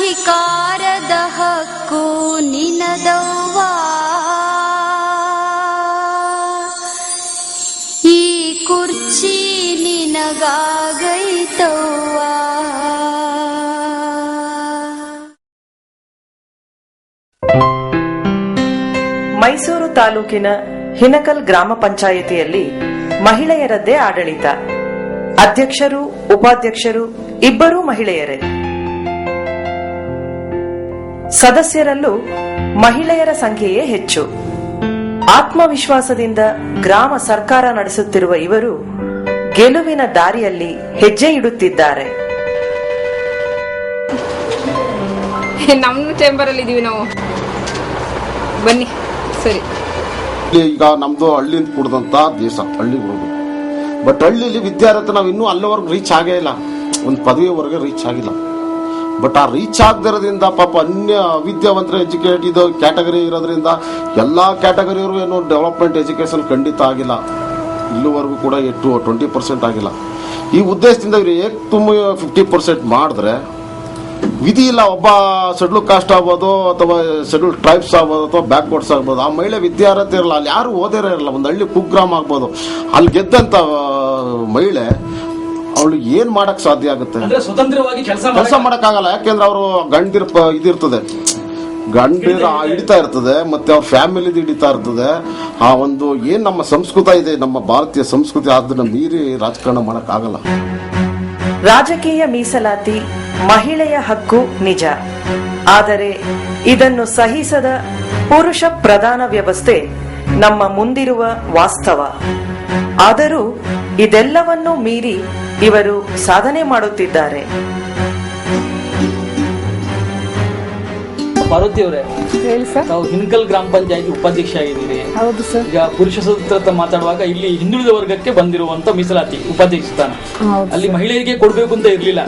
ಅಧಿಕಾರದ ಹಕ್ಕು ನಿನದವ್ವ. ಈ ಕುರ್ಚಿ ನಿನಗಾಗೈತವ್ವ. ಮೈಸೂರು ತಾಲೂಕಿನ ಹಿನಕಲ್ ಗ್ರಾಮ ಪಂಚಾಯಿತಿಯಲ್ಲಿ ಮಹಿಳೆಯರದ್ದೇ ಆಡಳಿತ. ಅಧ್ಯಕ್ಷರು, ಉಪಾಧ್ಯಕ್ಷರು ಇಬ್ಬರೂ ಮಹಿಳೆಯರೇ. ಸದಸ್ಯರಲ್ಲೂ ಮಹಿಳೆಯರ ಸಂಖ್ಯೆಯೇ ಹೆಚ್ಚು. ಆತ್ಮವಿಶ್ವಾಸದಿಂದ ಗ್ರಾಮ ಸರ್ಕಾರ ನಡೆಸುತ್ತಿರುವ ಇವರು ಗೆಲುವಿನ ದಾರಿಯಲ್ಲಿ ಹೆಜ್ಜೆ ಇಡುತ್ತಿದ್ದಾರೆ. ನಮ್ಮ ಚೇಂಬರಲ್ಲಿ ಇದೀವಿ ನಾವು. ಬನ್ನಿ ಸರಿ. ಈಗ ನಮ್ದು ಹಳ್ಳಿಯಿಂದ ಕುಡ್ದಂತ ದೇಶ ಹಳ್ಳಿಗಳು ಬಟ್ ಹಳ್ಳಿಲಿ ವಿದ್ಯಾರ್ಥಿ ನಾವು ಇನ್ನೂ ಅಲ್ಲಿವರೆಗೂ ರೀಚ್ ಆಗೇ ಇಲ್ಲ. ಒಂದು ಪದವಿವರೆಗೆ ರೀಚ್ ಆಗಿಲ್ಲ. ಬಟ್ ಆ ರೀಚ್ ಆಗದಿರೋದ್ರಿಂದ ಪಾಪ ಅನ್ಯ ವಿದ್ಯಾವಂತರ ಎಜುಕೇಟ್ ಇದು ಕ್ಯಾಟಗರಿ ಇರೋದ್ರಿಂದ ಎಲ್ಲ ಕ್ಯಾಟಗರಿಯವರು ಏನು ಡೆವಲಪ್ಮೆಂಟ್ ಎಜುಕೇಶನ್ ಖಂಡಿತ ಆಗಿಲ್ಲ. ಇಲ್ಲಿವರೆಗೂ ಕೂಡ ಎಷ್ಟು ಟ್ವೆಂಟಿ ಪರ್ಸೆಂಟ್ ಆಗಿಲ್ಲ. ಈ ಉದ್ದೇಶದಿಂದ ಇವರು ಏಕ್ ತುಂಬ ಫಿಫ್ಟಿ ಪರ್ಸೆಂಟ್ ಮಾಡಿದ್ರೆ ವಿಧಿ ಇಲ್ಲ, ಒಬ್ಬ ಶೆಡ್ಯೂಲ್ ಕಾಸ್ಟ್ ಆಗ್ಬೋದು ಅಥವಾ ಶೆಡ್ಯೂಲ್ ಟ್ರೈಬ್ಸ್ ಆಗ್ಬೋದು ಅಥವಾ ಬ್ಯಾಕ್ವರ್ಡ್ಸ್ ಆಗ್ಬೋದು. ಆ ಮಹಿಳೆ ವಿದ್ಯಾರ್ಥಿ ಇರಲ್ಲ, ಅಲ್ಲಿ ಯಾರು ಓದಿರೋ ಇರಲ್ಲ, ಒಂದು ಹಳ್ಳಿ ಕುಗ್ರಾಮ್ ಆಗ್ಬೋದು. ಅಲ್ಲಿ ಗೆದ್ದಂಥ ಮಹಿಳೆ ಅವಳು ಏನ್ ಮಾಡಕ್ ಸಾಧ್ಯ ಆಗುತ್ತೆ? ಅಂದ್ರೆ ಸ್ವತಂತ್ರವಾಗಿ ಕೆಲಸ ಮಾಡಕ್ ಮಾಡಕ್ಕಾಗಲ್ಲ ಯಾಕೆಂದ್ರೆ ಅವರು ಗಂಡಿರ್ ಇದಿರ್ತದೆ. ಗಂಡಿರ ಹಿಡಿತಾ ಇರ್ತದೆ ಮತ್ತೆ ಅವ್ರ ಫ್ಯಾಮಿಲಿದು ಹಿಡಿತಾ ಇರ್ತದೆ. ಆ ಒಂದು ಏನ್ ನಮ್ಮ ಸಂಸ್ಕೃತ ಇದೆ ನಮ್ಮ ಭಾರತೀಯ ಸಂಸ್ಕೃತಿ ಅದನ್ನ ಮೀರಿ ರಾಜಕಾರಣ ಮಾಡಕ್ ಆಗಲ್ಲ ರಾಜಕೀಯ ಮೀಸಲಾತಿ ಮಹಿಳೆಯ ಹಕ್ಕು ನಿಜ. ಆದರೆ ಇದನ್ನು ಸಹಿಸದ ಪುರುಷ ಪ್ರಧಾನ ವ್ಯವಸ್ಥೆ ನಮ್ಮ ಮುಂದಿರುವ ವಾಸ್ತವ. ಆದರೂ ಇದೆಲ್ಲವನ್ನೂ ಮೀರಿ ಇವರು ಸಾಧನೆ ಮಾಡುತ್ತಿದ್ದಾರೆ. ಪಾರ್ವತಿ ಅವರೇ ಹೇಳಿ ಸರ್. ತಾವು ಹಿನ್ಕಲ್ ಗ್ರಾಮ ಪಂಚಾಯತಿ ಉಪಾಧ್ಯಕ್ಷ ಆಗಿದ್ದೀರಿ ಹೌದು ಸರ್. ಈಗ ಪುರುಷ ಸ್ವತಂತ್ರ ಮಾತಾಡುವಾಗ ಇಲ್ಲಿ ಹಿಂದುಳಿದ ವರ್ಗಕ್ಕೆ ಬಂದಿರುವಂತ ಮೀಸಲಾತಿ ಉಪಾಧ್ಯಕ್ಷ ಸ್ಥಾನ. ಹೌದು ಅಲ್ಲಿ ಮಹಿಳೆಯರಿಗೆ ಕೊಡ್ಬೇಕು ಅಂತ ಇರ್ಲಿಲ್ಲ.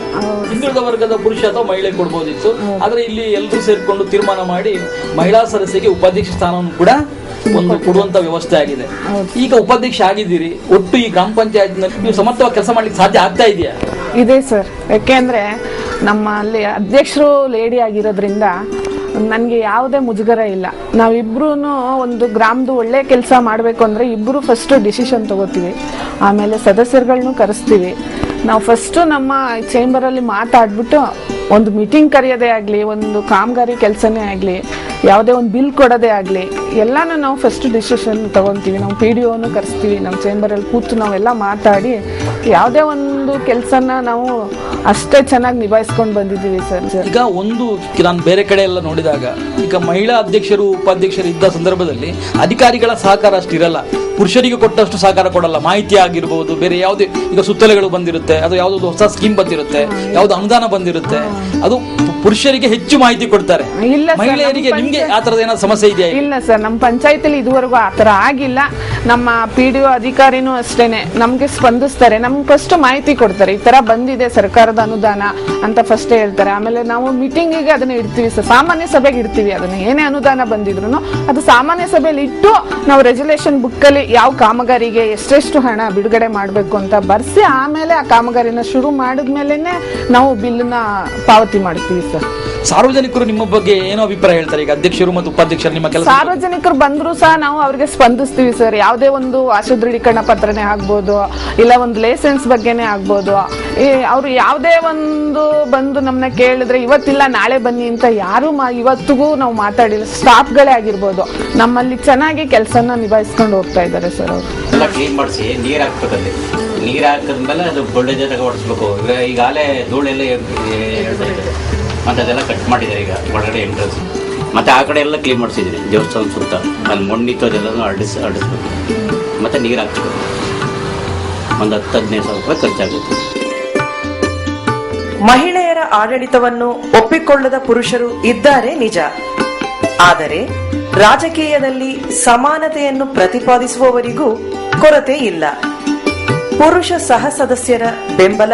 ಹಿಂದುಳಿದ ವರ್ಗದ ಪುರುಷ ಅಥವಾ ಮಹಿಳೆ ಕೊಡ್ಬೋದಿತ್ತು. ಆದ್ರೆ ಇಲ್ಲಿ ಎಲ್ಲರೂ ಸೇರ್ಕೊಂಡು ತೀರ್ಮಾನ ಮಾಡಿ ಮಹಿಳಾ ಸದಸ್ಯರಿಗೆ ಉಪಾಧ್ಯಕ್ಷ ಸ್ಥಾನವನ್ನು ಕೂಡ ಒಂದು ಕೊಡುವಂತ ವ್ಯವಸ್ಥೆ ಆಗಿದೆ. ಈಗ ಉಪಾಧ್ಯಕ್ಷ ಆಗಿದ್ದೀರಿ ಒಟ್ಟು ಈ ಗ್ರಾಮ ಪಂಚಾಯತ್ನಲ್ಲಿ ನೀವು ಸಮರ್ಥವಾಗಿ ಕೆಲಸ ಮಾಡ್ಲಿಕ್ಕೆ ಸಾಧ್ಯ ಆಗ್ತಾ ಇದೆಯಾ? ಇದೆ ಸರ್. ಯಾಕೆಂದ್ರೆ ನಮ್ಮಲ್ಲಿ ಅಧ್ಯಕ್ಷರು ಲೇಡಿ ಆಗಿರೋದ್ರಿಂದ ನನಗೆ ಯಾವುದೇ ಮುಜುಗರ ಇಲ್ಲ. ನಾವಿಬ್ರು ಒಂದು ಗ್ರಾಮದ ಒಳ್ಳೆ ಕೆಲಸ ಮಾಡಬೇಕು ಅಂದರೆ ಇಬ್ಬರು ಫಸ್ಟು ಡಿಸಿಷನ್ ತಗೋತೀವಿ. ಆಮೇಲೆ ಸದಸ್ಯರುಗಳನ್ನೂ ಕರೆಸ್ತೀವಿ. ನಾವು ಫಸ್ಟು ನಮ್ಮ ಚೇಂಬರಲ್ಲಿ ಮಾತಾಡ್ಬಿಟ್ಟು ಒಂದು ಮೀಟಿಂಗ್ ಕರೆಯೋದೇ ಆಗಲಿ ಒಂದು ಕಾಮಗಾರಿ ಕೆಲಸನೇ ಆಗಲಿ ಯಾವುದೇ ಒಂದು ಬಿಲ್ ಕೊಡೋದೇ ಆಗಲಿ ಎಲ್ಲನೂ ನಾವು ಫಸ್ಟ್ ಡಿಸಿಷನ್ ತೊಗೊತೀವಿ. ನಾವು ಪಿ ಡಿ ಒನು ಕರೆಸ್ತೀವಿ ನಮ್ಮ ಚೇಂಬರಲ್ಲಿ ಕೂತು ನಾವೆಲ್ಲ ಮಾತಾಡಿ ಯಾವುದೇ ಒಂದು ಕೆಲಸನ ನಾವು ಅಷ್ಟೇ ಚೆನ್ನಾಗಿ ನಿಭಾಯಿಸ್ಕೊಂಡು ಬಂದಿದ್ದೀವಿ ಸರ್. ಈಗ ಒಂದು ನಾನು ಬೇರೆ ಕಡೆ ಎಲ್ಲ ನೋಡಿದಾಗ ಈಗ ಮಹಿಳಾ ಅಧ್ಯಕ್ಷರು ಉಪಾಧ್ಯಕ್ಷರು ಇದ್ದ ಸಂದರ್ಭದಲ್ಲಿ ಅಧಿಕಾರಿಗಳ ಸಹಕಾರ ಅಷ್ಟಿರಲ್ಲ ಪುರುಷರಿಗೆ ಕೊಟ್ಟಷ್ಟು ಸಹಕಾರ ಕೊಡಲ್ಲ. ಮಾಹಿತಿ ಆಗಿರ್ಬೋದು ಬೇರೆ ಯಾವುದೇ ಈಗ ಸುತ್ತಲೆಗಳು ಬಂದಿರುತ್ತೆ ಅದು ಯಾವುದೋ ಹೊಸ ಸ್ಕೀಮ್ ಬಂದಿರುತ್ತೆ ಯಾವುದು ಅನುದಾನ ಬಂದಿರುತ್ತೆ. ಅದು ಪುರುಷರಿಗೆ ಹೆಚ್ಚು ಮಾಹಿತಿ ಕೊಡ್ತಾರೆ. ಇಲ್ಲ ಸರ್, ಮಹಿಳೆಯರಿಗೆ ನಮ್ಮ ನಿಮ್ಗೆ ಆ ತರದ ಏನಾದ್ರು ಸಮಸ್ಯೆ ಇದೆಯಾ ಇಲ್ಲ ಸರ್ ನಮ್ಮ ಪಂಚಾಯತಿಲಿ ಇದುವರೆಗೂ ಆ ಥರ ಆಗಿಲ್ಲ. ನಮ್ಮ ಪಿ ಡಿ ಒ ಅಧಿಕಾರಿನೂ ಅಷ್ಟೇನೆ ನಮಗೆ ಸ್ಪಂದಿಸ್ತಾರೆ. ನಮ್ಗೆ ಫಸ್ಟ್ ಮಾಹಿತಿ ಕೊಡ್ತಾರೆ. ಈ ತರ ಬಂದಿದೆ ಸರ್ಕಾರದ ಅನುದಾನ ಅಂತ ಫಸ್ಟ್ ಹೇಳ್ತಾರೆ. ಆಮೇಲೆ ನಾವು ಮೀಟಿಂಗಿಗೆ ಅದನ್ನ ಇಡ್ತೀವಿ ಸರ್. ಸಾಮಾನ್ಯ ಸಭೆಗೆ ಇಡ್ತೀವಿ ಅದನ್ನ. ಏನೇ ಅನುದಾನ ಬಂದಿದ್ರು ಅದು ಸಾಮಾನ್ಯ ಸಭೆಯಲ್ಲಿ ಇಟ್ಟು ನಾವು ರೆಜುಲೇಷನ್ ಬುಕ್ಕಲ್ಲಿ ಯಾವ ಕಾಮಗಾರಿಗೆ ಎಷ್ಟೆಷ್ಟು ಹಣ ಬಿಡುಗಡೆ ಮಾಡಬೇಕು ಅಂತ ಬರ್ಸಿ ಆಮೇಲೆ ಆ ಕಾಮಗಾರಿನ ಶುರು ಮಾಡಿದ್ಮೇಲೆನೆ ನಾವು ಬಿಲ್ನ ಪಾವತಿ ಮಾಡ್ತೀವಿ ಸರ್? ಸಾರ್ವಜನಿಕರು ನಿಮ್ಮ ಬಗ್ಗೆ ಏನೋ ಅಭಿಪ್ರಾಯ ಹೇಳ್ತಾರೆ. ಈಗ ಅಧ್ಯಕ್ಷರು ಮತ್ತು ಉಪಾಧ್ಯಕ್ಷರು ನಿಮ್ಮ ಕೆಲಸ ಸಾರ್ವಜನಿಕರು ಬಂದ್ರು ಸಹ ನಾವು ಅವ್ರಿಗೆ ಸ್ಪಂದಿಸ್ತೀವಿ ಸರ್. ಯಾವುದೇ ಒಂದು ವಾಸು ದೃಢೀಕರಣ ಪತ್ರನೇ ಆಗ್ಬೋದು ಇಲ್ಲ ಒಂದು ಲೈಸೆನ್ಸ್ ಬಗ್ಗೆನೇ ಆಗ್ಬೋದು. ಅವರು ಅವ್ರು ಯಾವುದೇ ಒಂದು ಬಂದು ನಮ್ಮನ್ನ ಕೇಳಿದ್ರೆ ಇವತ್ತಿಲ್ಲ ನಾಳೆ ಬನ್ನಿ ಅಂತ ಯಾರು ಮಾ ಇವತ್ತಿಗೂ ನಾವು ಮಾತಾಡಿಲ್ಲ. ಸ್ಟಾಫ್ಗಳೇ ಆಗಿರ್ಬೋದು. ನಮ್ಮಲ್ಲಿ ಚೆನ್ನಾಗಿ ಕೆಲಸನ ನಿಭಾಯಿಸ್ಕೊಂಡು ಹೋಗ್ತಾ ಇದ್ದಾರೆ ಸರ್ ಅವರು. ಕ್ಲೀನ್ ಮಾಡಿಸಿ? ನೀರು ಹಾಕ್ಬೇಕಲ್ಲಿ ನೀರು ಹಾಕಿದ್ಮೇಲೆ ಅದು ಬೊಳ್ಳೆ ಜೊತೆಗೆ ಹೊಡಿಸ್ಬೇಕು ಈಗ ಈಗಾಗಲೇ ಧೂಳೆಲ್ಲ ಮತ್ತೆ ಅದೆಲ್ಲ ಕಟ್ ಮಾಡಿದ್ದಾರೆ ಈಗ ಒಳಗಡೆ ಎಂಟ್ರೆನ್ಸ್ ಮತ್ತೆ ಆ ಕಡೆ ಎಲ್ಲ ಕ್ಲೀನ್ ಮಾಡಿಸಿದ್ರಿ ದೇವಸ್ಥಾನ ಸುತ್ತ. ಅಲ್ಲಿ ಮಣ್ಣಿತ್ತು ಅದೆಲ್ಲನೂ ಅಡಿಸ್ ಅಡಿಸ್ಬೇಕು ಮತ್ತೆ ನೀರು ಹಾಕ್ಬೇಕು ಒಂದು ಹತ್ತು ಹದಿನೈದು ಸಾವಿರ ರೂಪಾಯಿ ಖರ್ಚಾಗುತ್ತೆ. ಮಹಿಳೆಯರ ಆಡಳಿತವನ್ನು ಒಪ್ಪಿಕೊಳ್ಳದ ಪುರುಷರು ಇದ್ದಾರೆ ನಿಜ. ಆದರೆ ರಾಜಕೀಯದಲ್ಲಿ ಸಮಾನತೆಯನ್ನು ಪ್ರತಿಪಾದಿಸುವವರಿಗೂ ಕೊರತೆ ಇಲ್ಲ. ಪುರುಷ ಸಹ ಸದಸ್ಯರ ಬೆಂಬಲ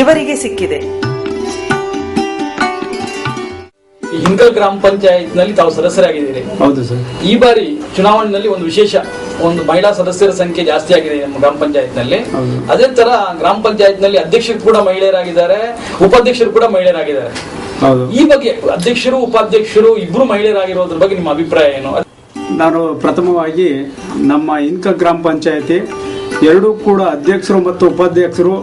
ಇವರಿಗೆ ಸಿಕ್ಕಿದೆ. ಹಿಂಕಲ್ ಗ್ರಾಮ ಪಂಚಾಯತ್ನಲ್ಲಿ ತಾವು ಸದಸ್ಯರಾಗಿದ್ದೀರಿ. ಹೌದು ಸರ್. ಈ ಬಾರಿ ಚುನಾವಣೆಯಲ್ಲಿ ಒಂದು ವಿಶೇಷ ಒಂದು ಮಹಿಳಾ ಸದಸ್ಯರ ಸಂಖ್ಯೆ ಜಾಸ್ತಿ ಆಗಿದೆ ನಮ್ಮ ಗ್ರಾಮ ಪಂಚಾಯತ್ನಲ್ಲಿ. ಅದೇ ತರ ಗ್ರಾಮ ಪಂಚಾಯತ್ನಲ್ಲಿ ಅಧ್ಯಕ್ಷರು ಕೂಡ ಮಹಿಳೆಯರಾಗಿದ್ದಾರೆ ಉಪಾಧ್ಯಕ್ಷರು ಕೂಡ ಮಹಿಳೆಯರಾಗಿದ್ದಾರೆ. ಹೌದು. ಈ ಬಗ್ಗೆ ಅಧ್ಯಕ್ಷರು ಉಪಾಧ್ಯಕ್ಷರು ಇಬ್ಬರು ಮಹಿಳೆಯರಾಗಿರೋದ್ರ ಬಗ್ಗೆ ನಿಮ್ಮ ಅಭಿಪ್ರಾಯ ಏನು? ನಾನು ಪ್ರಥಮವಾಗಿ ನಮ್ಮ ಇನ್ಕ ಗ್ರಾಮ ಪಂಚಾಯತಿ ಎರಡೂ ಕೂಡ ಅಧ್ಯಕ್ಷರು ಮತ್ತು ಉಪಾಧ್ಯಕ್ಷರು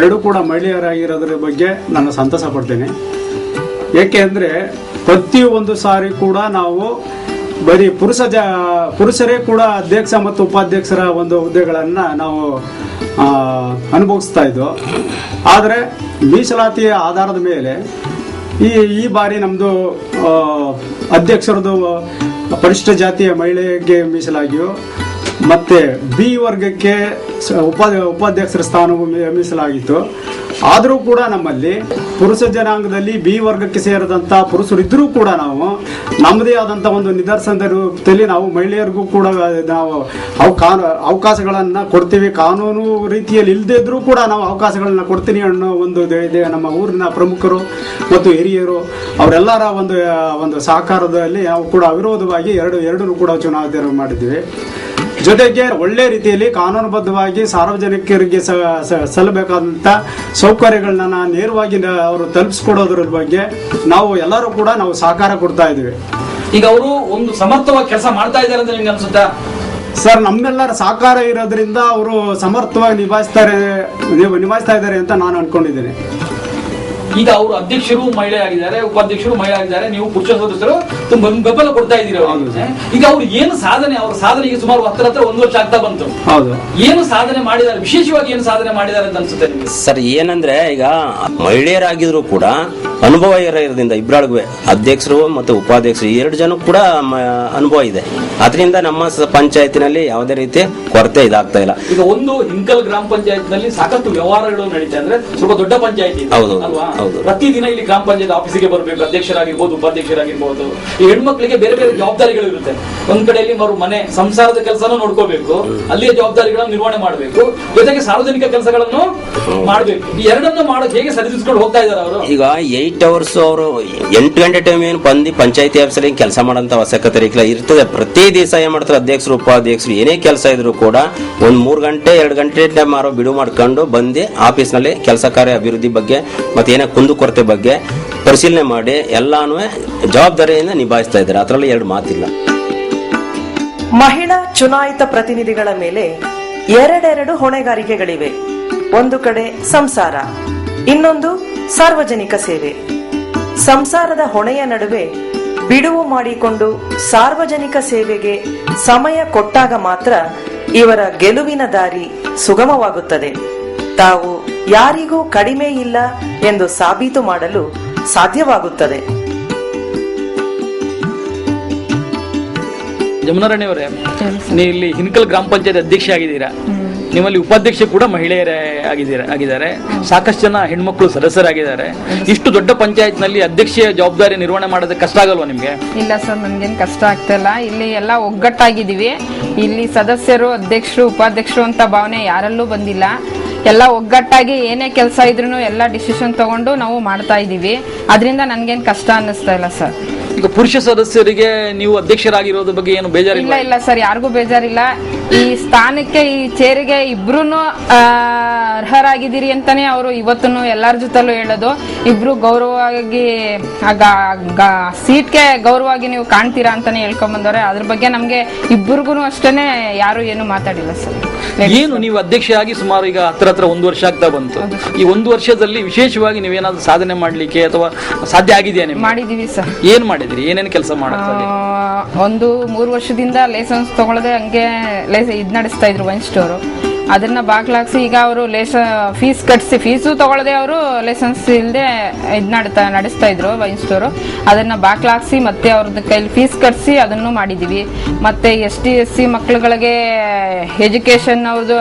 ಎರಡೂ ಕೂಡ ಮಹಿಳೆಯರಾಗಿರೋದ್ರ ಬಗ್ಗೆ ನಾನು ಸಂತಸ ಪಡ್ತೇನೆ. ಏಕೆ ಅಂದರೆ ಪ್ರತಿಯೊಂದು ಸಾರಿ ಕೂಡ ನಾವು ಬರೀ ಪುರುಷ ಜ, ಪುರುಷರೇ ಕೂಡ ಅಧ್ಯಕ್ಷ ಮತ್ತು ಉಪಾಧ್ಯಕ್ಷರ ಒಂದು ಹುದ್ದೆಗಳನ್ನು ನಾವು ಅನುಭವಿಸ್ತಾ ಇದ್ದೋ ಆದರೆ ಮೀಸಲಾತಿಯ ಆಧಾರದ ಮೇಲೆ ಈ ಈ ಬಾರಿ ನಮ್ಮದು ಅಧ್ಯಕ್ಷರದು ಪರಿಶಿಷ್ಟ ಜಾತಿಯ ಮಹಿಳೆಗೆ ಮೀಸಲಾಗಿಯೂ ಮತ್ತೆ ಬಿ ವರ್ಗಕ್ಕೆ ಉಪಾಧ್ಯ ಉಪಾಧ್ಯಕ್ಷರ ಸ್ಥಾನವು ಮೀಸಲಾಗಿತ್ತು. ಆದರೂ ಕೂಡ ನಮ್ಮಲ್ಲಿ ಪುರುಷ ಜನಾಂಗದಲ್ಲಿ ಬಿ ವರ್ಗಕ್ಕೆ ಸೇರಿದಂಥ ಪುರುಷರಿದ್ದರೂ ಕೂಡ ನಾವು ನಮ್ಮದೇ ಆದಂಥ ಒಂದು ನಿದರ್ಶನದ ರೂಪದಲ್ಲಿ ನಾವು ಮಹಿಳೆಯರಿಗೂ ಕೂಡ ನಾವು ಅವಕಾಶ ಅವಕಾಶಗಳನ್ನು ಕೊಡ್ತೀವಿ. ಕಾನೂನು ರೀತಿಯಲ್ಲಿ ಇಲ್ಲದೇ ಇದ್ರೂ ಕೂಡ ನಾವು ಅವಕಾಶಗಳನ್ನು ಕೊಡ್ತೀನಿ ಅನ್ನೋ ಒಂದು ನಮ್ಮ ಊರಿನ ಪ್ರಮುಖರು ಮತ್ತು ಹಿರಿಯರು ಅವರೆಲ್ಲರ ಒಂದು ಒಂದು ಸಹಕಾರದಲ್ಲಿ ನಾವು ಕೂಡ ಅವಿರೋಧವಾಗಿ ಎರಡು, ಎರಡನ್ನೂ ಕೂಡ ಚುನಾವಣೆ ಮಾಡಿದ್ದೀವಿ. ಜೊತೆಗೆ ಒಳ್ಳೆ ರೀತಿಯಲ್ಲಿ ಕಾನೂನುಬದ್ಧವಾಗಿ ಸಾರ್ವಜನಿಕರಿಗೆ ಸಲ್ಲಬೇಕಾದಂತ ಸಲ್ಲಬೇಕಾದಂಥ ಸೌಕರ್ಯಗಳನ್ನ ನೇರವಾಗಿ ಅವರು ತಲುಪಿಸ್ಕೊಡೋದ್ರ ಬಗ್ಗೆ ನಾವು ಎಲ್ಲರೂ ಕೂಡ ನಾವು ಸಹಕಾರ ಕೊಡ್ತಾ ಇದ್ದೀವಿ. ಈಗ ಅವರು ಒಂದು ಸಮರ್ಥವಾಗಿ ಕೆಲಸ ಮಾಡ್ತಾ ಇದ್ದಾರೆ ಅಂತ ನಿಮ್ಗೆ ಅನ್ಸುತ್ತಾ? ಸರ್ ನಮ್ಮೆಲ್ಲರ ಸಹಕಾರ ಇರೋದ್ರಿಂದ ಅವರು ಸಮರ್ಥವಾಗಿ ನಿಭಾಯಿಸ್ತಾರೆ ನಿಭಾಯಿಸ್ತಾ ಇದ್ದಾರೆ ಅಂತ ನಾನು ಅನ್ಕೊಂಡಿದ್ದೇನೆ. ಈಗ ಅವರು ಅಧ್ಯಕ್ಷರು ಮಹಿಳೆ ಆಗಿದ್ದಾರೆ ಉಪಾಧ್ಯಕ್ಷರು ಮಹಿಳೆ ಆಗಿದ್ದಾರೆ ನೀವು ಪುರುಷ ಸದಸ್ಯರು ತುಂಬಾ ಬೆಂಬಲ ಕೊಡ್ತಾ ಇದ್ದೀರಿ ಅವ್ರಿಗೆ. ಈಗ ಅವ್ರು ಏನು ಸಾಧನೆ ಅವ್ರ ಸಾಧನೆಗೆ ಸುಮಾರು ಹತ್ತರ ಹತ್ರ ಒಂದು ವರ್ಷ ಆಗ್ತಾ ಬಂತು. ಹೌದು. ಏನು ಸಾಧನೆ ಮಾಡಿದ್ದಾರೆ ವಿಶೇಷವಾಗಿ ಏನು ಸಾಧನೆ ಮಾಡಿದ್ದಾರೆ ಅಂತ ಅನ್ಸುತ್ತೆ ನಿಮ್ಗೆ? ಸರ್ ಏನಂದ್ರೆ ಈಗ ಮಹಿಳೆಯರಾಗಿದ್ರು ಕೂಡ ಅನುಭವ ಇರೋದ್ರಿಂದ ಇಬ್ಬರೊಳಗೂ ಅಧ್ಯಕ್ಷರು ಮತ್ತು ಉಪಾಧ್ಯಕ್ಷರು ಎರಡು ಜನ ಕೂಡ ಅನುಭವ ಇದೆ. ಅದರಿಂದ ನಮ್ಮ ಪಂಚಾಯತಿನಲ್ಲಿ ಯಾವುದೇ ರೀತಿ ಕೊರತೆ ಇದಾಗ್ತಾ ಇಲ್ಲ. ಈಗ ಒಂದು ಹಿಂಕಲ್ ಗ್ರಾಮ ಪಂಚಾಯತ್ನಲ್ಲಿ ಸಾಕಷ್ಟು ವ್ಯವಹಾರಗಳು ನಡೀತಾ ಅಂದ್ರೆ ಸ್ವಲ್ಪ ದೊಡ್ಡ ಪಂಚಾಯತಿ ಹೌದು, ಹೌದು. ಪ್ರತಿದಿನ ಇಲ್ಲಿ ಗ್ರಾಮ ಪಂಚಾಯತ್ ಆಫೀಸಿಗೆ ಬರಬೇಕು ಅಧ್ಯಕ್ಷರಾಗಿರ್ಬೋದು ಉಪಾಧ್ಯಕ್ಷರಾಗಿರ್ಬೋದು. ಈ ಹೆಣ್ಮಕ್ಳಿಗೆ ಬೇರೆ ಬೇರೆ ಜವಾಬ್ದಾರಿಗಳು ಇರುತ್ತೆ. ಒಂದ್ ಕಡೆಯಲ್ಲಿ ಅವರು ಮನೆ ಸಂಸಾರದ ಕೆಲಸನೂ ನೋಡ್ಕೋಬೇಕು. ಅಲ್ಲಿಯ ಜವಾಬ್ದಾರಿಗಳನ್ನು ನಿರ್ವಹಣೆ ಮಾಡಬೇಕು. ಜೊತೆಗೆ ಸಾರ್ವಜನಿಕ ಕೆಲಸಗಳನ್ನು ಮಾಡಬೇಕು. ಈ ಎರಡನ್ನು ಮಾಡೋಕೆ ಹೇಗೆ ಸರಿದಿಸ್ಕೊಂಡು ಹೋಗ್ತಾ ಇದ್ದಾರೆ ಅವರು? ಈಗ ಏಟ್ ಅವರ್ಸ್ ಅವರು ಎಂಟು ಗಂಟೆ ಟೈಮ್ ಏನು ಬಂದು ಪಂಚಾಯತಿ ಆಫೀಸಲ್ಲಿ ಕೆಲಸ ಮಾಡೋಂಥ ಅವಶ್ಯಕತೆ ಇರಲಿಲ್ಲ ಇರ್ತದೆ. ಪ್ರತಿ ದಿವಸ ಏನು ಮಾಡ್ತಾರೆ? ಅಧ್ಯಕ್ಷರು, ಉಪಾಧ್ಯಕ್ಷರು ಏನೇ ಕೆಲಸ ಇದ್ರು ಕೂಡ ಒಂದು ಮೂರು ಗಂಟೆ, ಎರಡು ಗಂಟೆ ಟೈಮ್ ಮಾರೋ ಬಿಡು ಮಾಡ್ಕೊಂಡು ಬಂದು ಆಫೀಸ್ನಲ್ಲಿ ಕೆಲಸ ಕಾರ್ಯ ಅಭಿವೃದ್ಧಿ ಬಗ್ಗೆ ಮತ್ತೆ ಏನೇ ಕುಂದುಕೊರತೆ ಬಗ್ಗೆ ಪರಿಶೀಲನೆ ಮಾಡಿ ಎಲ್ಲಾನು ಜವಾಬ್ದಾರಿಯಿಂದ ನಿಭಾಯಿಸ್ತಾ ಇದ್ದಾರೆ. ಅದರಲ್ಲಿ ಎರಡು ಮಾತಿಲ್ಲ. ಮಹಿಳಾ ಚುನಾಯಿತ ಪ್ರತಿನಿಧಿಗಳ ಮೇಲೆ ಎರಡೆರಡು ಹೊಣೆಗಾರಿಕೆಗಳಿವೆ. ಒಂದು ಕಡೆ ಸಂಸಾರ, ಇನ್ನೊಂದು ಸಾರ್ವಜನಿಕ ಸೇವೆ. ಸಂಸಾರದ ಹೊಣೆಯ ನಡುವೆ ಬಿಡುವು ಮಾಡಿಕೊಂಡು ಸಾರ್ವಜನಿಕ ಸೇವೆಗೆ ಸಮಯ ಕೊಟ್ಟಾಗ ಮಾತ್ರ ಇವರ ಗೆಲುವಿನ ದಾರಿ ಸುಗಮವಾಗುತ್ತದೆ. ತಾವು ಯಾರಿಗೂ ಕಡಿಮೆ ಇಲ್ಲ ಎಂದು ಸಾಬೀತು ಮಾಡಲು ಸಾಧ್ಯವಾಗುತ್ತದೆ. ಜಮುನಾರಾಣಿ ಅವರೇ ನೀವು ಇಲ್ಲಿ ಹಿನಕಲ್ ಗ್ರಾಮ ಪಂಚಾಯತ್ ಅಧ್ಯಕ್ಷ ಆಗಿದ್ದೀರಾ ನಿಮ್ಮಲ್ಲಿ ಉಪಾಧ್ಯಕ್ಷ ಕೂಡ ಮಹಿಳೆಯರೇ ಆಗಿದ್ದೀರ ಆಗಿದ್ದಾರೆ. ಸಾಕಷ್ಟು ಜನ ಹೆಣ್ಮಕ್ಳು ಸದಸ್ಯರಾಗಿದ್ದಾರೆ. ಇಷ್ಟು ದೊಡ್ಡ ಪಂಚಾಯತ್ನಲ್ಲಿ ಅಧ್ಯಕ್ಷೀಯ ಜವಾಬ್ದಾರಿ ನಿರ್ವಹಣೆ ಮಾಡೋದಕ್ಕೆ ಕಷ್ಟ ಆಗಲ್ವಾ ನಿಮಗೆ? ಇಲ್ಲ ಸರ್, ನಮ್ಗೇನು ಕಷ್ಟ ಆಗ್ತಾ ಇಲ್ಲ. ಇಲ್ಲಿ ಎಲ್ಲ ಒಗ್ಗಟ್ಟಾಗಿದ್ದೀವಿ. ಇಲ್ಲಿ ಸದಸ್ಯರು, ಅಧ್ಯಕ್ಷರು, ಉಪಾಧ್ಯಕ್ಷರು ಅಂತ ಭಾವನೆ ಯಾರಲ್ಲೂ ಬಂದಿಲ್ಲ. ಎಲ್ಲ ಒಗ್ಗಟ್ಟಾಗಿ ಏನೇ ಕೆಲಸ ಇದ್ರೂ ಎಲ್ಲ ಡಿಸಿಷನ್ ತಗೊಂಡು ನಾವು ಮಾಡ್ತಾ ಇದ್ದೀವಿ. ಅದರಿಂದ ನನಗೇನು ಕಷ್ಟ ಅನ್ನಿಸ್ತಾ ಇಲ್ಲ ಸರ್. ಈಗ ಪುರುಷ ಸದಸ್ಯರಿಗೆ ನೀವು ಅಧ್ಯಕ್ಷರಾಗಿರೋದ ಬಗ್ಗೆ ಏನು ಇಲ್ಲ ಬೇಜಾರಿಲ್ಲ ಇಲ್ಲ ಸರ್ ಯಾರಿಗೂ ಬೇಜಾರಿಲ್ಲ. ಈ ಸ್ಥಾನಕ್ಕೆ ಈ ಚೇರಿಗೆ ಇಬ್ರು ಅರ್ಹರಾಗಿದ್ದೀರಿ ಅಂತಾನೆ ಅವರು ಇವತ್ತು ಎಲ್ಲರ ಜೊತೆಲೂ ಹೇಳೋದು. ಇಬ್ರು ಗೌರವವಾಗಿ ಸೀಟ್ಗೆ ಗೌರವವಾಗಿ ನೀವು ಕಾಣ್ತೀರಾ ಅಂತಾನೆ ಹೇಳ್ಕೊಂಡ್ ಬಂದವ್ರೆ. ಅದ್ರ ಬಗ್ಗೆ ನಮ್ಗೆ ಇಬ್ಬರಿಗೂ ಅಷ್ಟೇನೆ ಯಾರು ಏನು ಮಾತಾಡಿಲ್ಲ ಸರ್. ಏನು ನೀವು ಅಧ್ಯಕ್ಷ ಆಗಿ ಸುಮಾರು ಈಗ ಹತ್ರ ಹತ್ರ ಒಂದು ವರ್ಷ ಆಗ್ತಾ ಬಂತು. ಈ ಒಂದು ವರ್ಷದಲ್ಲಿ ವಿಶೇಷವಾಗಿ ನೀವೇನಾದ್ರೂ ಸಾಧನೆ ಮಾಡ್ಲಿಕ್ಕೆ ಅಥವಾ ಸಾಧ್ಯ ಆಗಿದೆಯಾ ನಿಮ್ಗೆ? ಮಾಡಿದೀವಿ ಸರ್. ಏನ್ ಮಾಡಿದ್ರಿ ಏನೇನು ಕೆಲಸ ಮಾಡೋದು ಒಂದು ಮೂರು ವರ್ಷದಿಂದ ಲೈಸೆನ್ಸ್ ತಗೊಳ್ಳದೆ ಹಂಗೆ ಲೈಸ್ ಇದ್ ನಡೆಸ್ತಾ ಇದ್ರು ವೈನ್ ಸ್ಟೋರು ಅದನ್ನ ಬಾಗ್ಲಾಕ್ಸಿ ಈಗ ಅವರು ಲೇಸ ಫೀಸ್ ಕಟ್ಸಿ ಫೀಸು ತಗೊಳ್ಳದೆ ಅವರು ಲೈಸೆನ್ಸ್ ಇಲ್ಲದೆ ಇದ್ ನಡ್ತಾ, ನಡೆಸ್ತಾ ಇದ್ರು ವೈನ್ ಸ್ಟೋರು ಅದನ್ನ ಬಾಗ್ಲಾಕ್ಸಿ ಮತ್ತೆ ಅವ್ರದ್ದು ಕೈಲಿ ಫೀಸ್ ಕಟ್ಸಿ ಅದನ್ನು ಮಾಡಿದ್ದೀವಿ ಮತ್ತೆ ಎಸ್ ಟಿ ಎಸ್ ಸಿ ಮಕ್ಳುಗಳಿಗೆ ಎಜುಕೇಶನ್ ಅವ್ರದ್ದು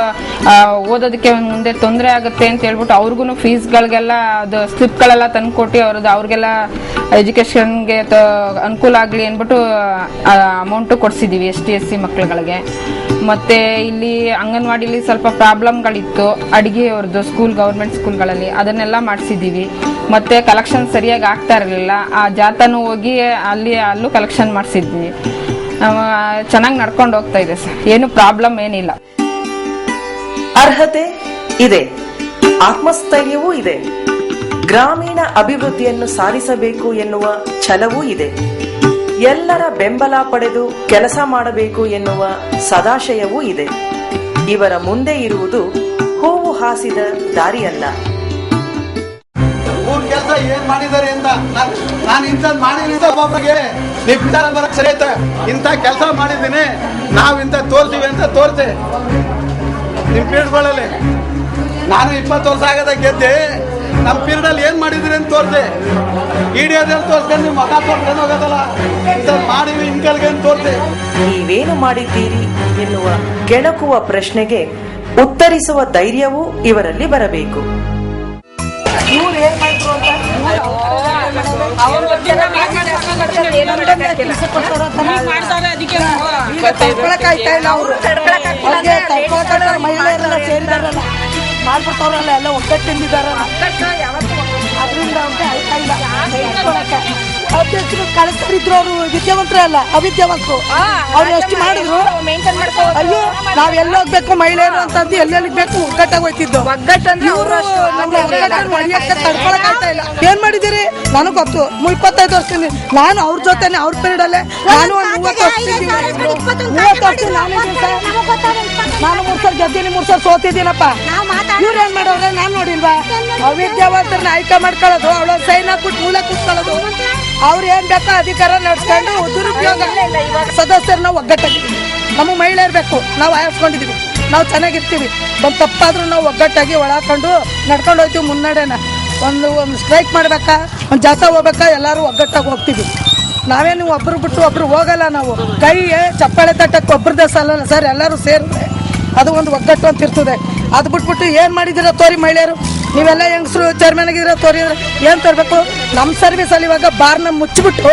ಓದೋದಕ್ಕೆ ಮುಂದೆ ತೊಂದರೆ ಆಗುತ್ತೆ ಅಂತ ಹೇಳ್ಬಿಟ್ಟು ಅವ್ರಿಗೂ ಫೀಸ್ಗಳಿಗೆಲ್ಲ ಅದು ಸ್ಲಿಪ್ಗಳೆಲ್ಲ ತಂದ್ಕೊಟ್ಟು ಅವ್ರದ್ದು ಅವ್ರಿಗೆಲ್ಲ ಎಜುಕೇಶನ್ಗೆ ಅನುಕೂಲ ಆಗಲಿ ಅಂದ್ಬಿಟ್ಟು ಅಮೌಂಟು ಕೊಡ್ಸಿದ್ದೀವಿ ಎಸ್ ಟಿ ಎಸ್ ಸಿ ಮಕ್ಳುಗಳಿಗೆ. ಮತ್ತೆ ಇಲ್ಲಿ ಅಂಗನವಾಡಿಲಿ ಸ್ವಲ್ಪ ಪ್ರಾಬ್ಲಮ್ಗಳಿತ್ತು ಅಡಿಗೆ ಅವ್ರದ್ದು ಸ್ಕೂಲ್ ಗೌರ್ಮೆಂಟ್ ಸ್ಕೂಲ್ಗಳಲ್ಲಿ ಅದನ್ನೆಲ್ಲ ಮಾಡಿಸಿದ್ದೀವಿ ಮತ್ತೆ ಕಲೆಕ್ಷನ್ ಸರಿಯಾಗಿ ಆಗ್ತಾ ಇರಲಿಲ್ಲ. ಆ ಜಾತನು ಹೋಗಿ ಅಲ್ಲಿ, ಅಲ್ಲೂ ಕಲೆಕ್ಷನ್ ಮಾಡಿಸಿದ್ವಿ. ಚೆನ್ನಾಗಿ ನಡ್ಕೊಂಡು ಹೋಗ್ತಾ ಇದೆ ಸರ್. ಏನು ಪ್ರಾಬ್ಲಮ್ ಏನಿಲ್ಲ. ಅರ್ಹತೆ ಇದೆ. ಆತ್ಮಸ್ಥೈರ್ಯವೂ ಇದೆ. ಗ್ರಾಮೀಣ ಅಭಿವೃದ್ಧಿಯನ್ನು ಸಾಧಿಸಬೇಕು ಎನ್ನುವ ಛಲವೂ ಇದೆ. ಎಲ್ಲರ ಬೆಂಬಲ ಪಡೆದು ಕೆಲಸ ಮಾಡಬೇಕು ಎನ್ನುವ ಸದಾಶಯವೂ ಇದೆ. ಇವರ ಮುಂದೆ ಇರುವುದು ಹೂವು ಹಾಸಿದ ದಾರಿಯಲ್ಲ. ಕೆಲಸ ಏನ್ ಮಾಡಿದಾರೆ ಅಂತ ನಾನ್- ಇಂಥದ್ ಸರಿ ಐತೆ ಇಂಥ ಕೆಲಸ ಮಾಡಿದ್ದೀನಿ, ನಾವ್ ಇಂಥ ತೋರ್ತೀವಿ ಅಂತ ತೋರ್ತೆ. ನಿಮ್ ಪೀರಿಯಡ್ಗಳಲ್ಲಿ ನಾನು ಇಪ್ಪತ್ತು ವರ್ಷ ಆಗದ ಗೆದ್ದೆ ನಮ್ಮ ಪೀರಿಯಡಲ್ಲಿ ಏನ್ ಮಾಡಿದ್ರಿ ಅಂತ ತೋರ್ತೆ ಈಡಿಯೋದಲ್ಲಿ ತೋರ್ಸ್ಕೊಂಡು ನೀವು ಮಗ ತೋರ್ಸ್ಕೊಂಡು ಹೋಗೋದಲ್ಲ ಇದನ್ನು ಮಾಡಿವಿ ಹಿಂಗಲ್ಗೆ ಅಂತ ತೋರ್ತೆ ನೀವೇನು ಮಾಡಿದ್ದೀರಿ ಎನ್ನುವ ಕೆಣಕುವ ಪ್ರಶ್ನೆಗೆ ಉತ್ತರಿಸುವ ಧೈರ್ಯವೂ ಇವರಲ್ಲಿ ಬರಬೇಕು. ಮಹಿಳೆಯರೆಲ್ಲ ಸೇರಿದಾರಲ್ಲ. ಮಾಡ್ಬಿಟ್ಟವ್ರಲ್ಲ ಎಲ್ಲ ಒಗ್ಗಟ್ಟಿಂದಿದಾರಲ್ಲ ಅದರಿಂದ ಅವ್ರಿಗೆ ಆಯ್ತಾ ಇಲ್ಲ. ಅಧ್ಯಕ್ಷರು ಕಳಿಸ್ತಾರಿದ್ರು ಅವರು ವಿದ್ಯಾವಂತರೇ ಅಲ್ಲ ಅವಿದ್ಯಾವಂತರು. ಅವ್ರು ಎಷ್ಟು ಮಾಡಿದ್ರು? ಅಯ್ಯೋ ನಾವ್ ಎಲ್ಲಿ ಹೋಗ್ಬೇಕು ಮಹಿಳೆಯರು ಅಂತಂದು ಎಲ್ಲೆಲ್ಲಿ ಬೇಕು ಒಗ್ಗಟ್ಟಾಗಿ ಹೋಯ್ತಿದ್ದು. ಒಡೆಯಕ್ಕೆ ತಡ್ಕೊಳಕ್ಕಾಗ್ತಾ ಇಲ್ಲ. ಏನ್ ಮಾಡಿದಿರಿ ನನಗ್ ಗೊತ್ತು. ಇಪ್ಪತ್ತೈದು ವರ್ಷದಿಂದ ನಾನು ಅವ್ರ ಜೊತೆನೆ ಅವ್ರ ಪೀರಿಯಡ್ ಅಲ್ಲೇ ನಾನು ಒಂದ್ ಮೂವತ್ತು ಮೂವತ್ತು ವರ್ಷ ನಾನು. ನಾನು ಮೂರ್ ಸಲ ಗೆದ್ದೀನಿ ಮೂರ್ ಸಲ ಸೋತಿದ್ದೀನಪ್ಪ ಇವ್ರು ಏನ್ ಮಾಡೋರೆ ನಾನ್ ನೋಡಿಲ್ವಾ? ಅವಿದ್ಯಾವಂತರನ್ನ ಆಯ್ಕೆ ಮಾಡ್ಕೊಳ್ಳೋದು ಅವಳ ಸೈನ್ ಹಾಕ್ಬಿಟ್ಟು ಮೂಲೆ ಕೂತ್ಕೊಳ್ಳೋದು. ಅವ್ರು ಏನ್ ಬೇಕೋ ಅಧಿಕಾರ ನಡ್ಸ್ಕೊಂಡು ದುರುಪಯೋಗ ಸದಸ್ಯರನ್ನ ಒಗ್ಗಟ್ಟಾಗಿದ್ದೀವಿ. ನಮ್ಮ ಮಹಿಳೆಯರು ಬೇಕು. ನಾವು ಆಯಸ್ಕೊಂಡಿದೀವಿ ನಾವು ಚೆನ್ನಾಗಿರ್ತೀವಿ. ಒಂದು ತಪ್ಪಾದ್ರೂ ನಾವು ಒಗ್ಗಟ್ಟಾಗಿ ಒಳಾಕೊಂಡು ನಡ್ಕೊಂಡು ಹೋಗ್ತೀವಿ ಮುನ್ನಡೆನ. ಒಂದು ಒಂದು ಸ್ಟ್ರೈಕ್ ಮಾಡ್ಬೇಕಾ? ಒಂದು ಜಾಥಾ ಹೋಗ್ಬೇಕಾ? ಎಲ್ಲರೂ ಒಗ್ಗಟ್ಟಾಗಿ ಹೋಗ್ತೀವಿ. ನಾವೇನು ಒಬ್ರು ಬಿಟ್ಟು ಒಬ್ರು ಹೋಗಲ್ಲ ನಾವು. ಕೈ ಚಪ್ಪಾಳೆ ತಟ್ಟಕ್ಕೆ ಒಬ್ರದ್ದೇ ಸಲ್ಲಲ್ಲ ಸರ್. ಎಲ್ಲರೂ ಸೇರಿದ್ರೆ ಅದು ಒಂದು ಒಗ್ಗಟ್ಟು ಅಂತ ಇರ್ತದೆ. ಅದು ಬಿಟ್ಬಿಟ್ಟು ಏನ್ ಮಾಡಿದಿರ ತೋರಿ ಮಹಿಳೆಯರು? ನೀವೆಲ್ಲ ಹೆಂಗಸರು ಚೇರ್ಮನ್ ಆಗಿದ್ರೆ ತೋರಿ ಏನ್ ತರಬೇಕು? ನಮ್ಮ ಸರ್ವಿಸ್ ಅಲ್ಲಿ ಇವಾಗ ಬಾರ್ನ ಮುಚ್ಚಿಬಿಟ್ಟು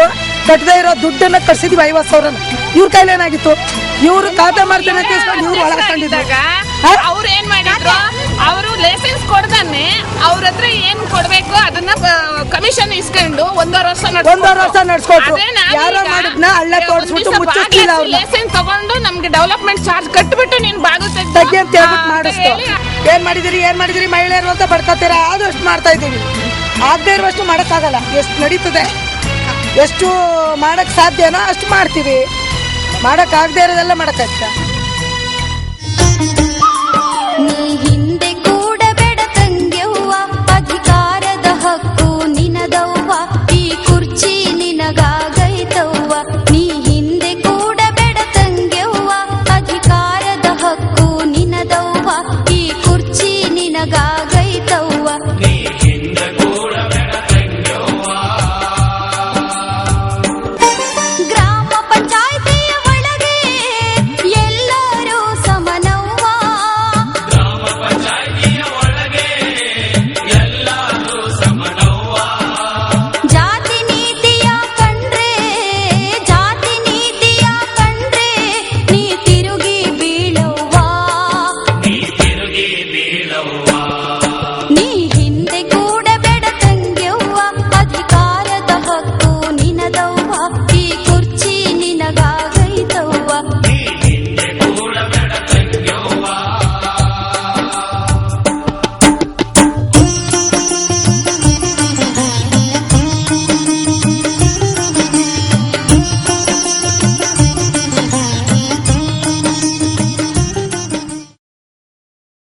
ಕಟ್ಟದೇ ಇರೋ ದುಡ್ಡನ್ನ ಕಟ್ಸಿದ್ವಿ ಐವತ್ತು ಸಾವಿರನ. ಇವ್ರ ಕೈಲಿ ಏನಾಗಿತ್ತು ಇವ್ರು ಖಾತೆ ಮಾಡ್ತೇನೆ ಇವ್ರು ಒಳ ಹಾಕೊಂಡಿದ್ರು. ಅವ್ರು ಏನ್ ಮಾಡಿದ್ರು? ಅವರು ಲೈಸೆನ್ಸ್ ಕೊಡ್ದಾನೆ ಅವ್ರ ಹತ್ರ ಏನ್ ಕೊಡ್ಬೇಕು ಅದನ್ನ ಕಮಿಷನ್ ಇಸ್ಕೊಂಡು ಒಂದೂವರೆ ವರ್ಷ ಒಂದೂವರೆ ವರ್ಷ ನಡ್ಸ್ಕೊಟ್ರು. ಯಾರೋ ಮಾಡಿದ್ನ ಮುಚ್ಚಿಸ್ಲಿಲ್ಲ. ಲೈಸೆನ್ಸ್ ತಗೊಂಡು ನಮ್ಗೆ ಡೆವಲಪ್ಮೆಂಟ್ ಚಾರ್ಜ್ ಕಟ್ಬಿಟ್ಟು ನೀನ್ ಬಾಗಿಲು ತಗ್ಗಿ ಅಂತ ಹೇಳ್ಬಿಟ್ಟು ಮಾಡಿಸ್ತು. ಏನ್ ಮಾಡಿದಿರಿ ಏನ್ ಮಾಡಿದಿರಿ ಮಹಿಳೆಯರು ಅಂತ ಬಡ್ಕೋತೀರಾ ಆದಷ್ಟು ಮಾಡ್ತಾ ಇದ್ದೀವಿ. ಆಗದೆ ಇರುವಷ್ಟು ಮಾಡೋಕ್ಕಾಗಲ್ಲ. ಎಷ್ಟು ನಡೀತದೆ? ಎಷ್ಟು ಮಾಡಕ್ ಸಾಧ್ಯನೋ ಅಷ್ಟು ಮಾಡ್ತೀವಿ. ಮಾಡಕ್ ಆಗದೆ ಇರೋದೆಲ್ಲ ಮಾಡಕ್ಕಾಗ್ತಾ?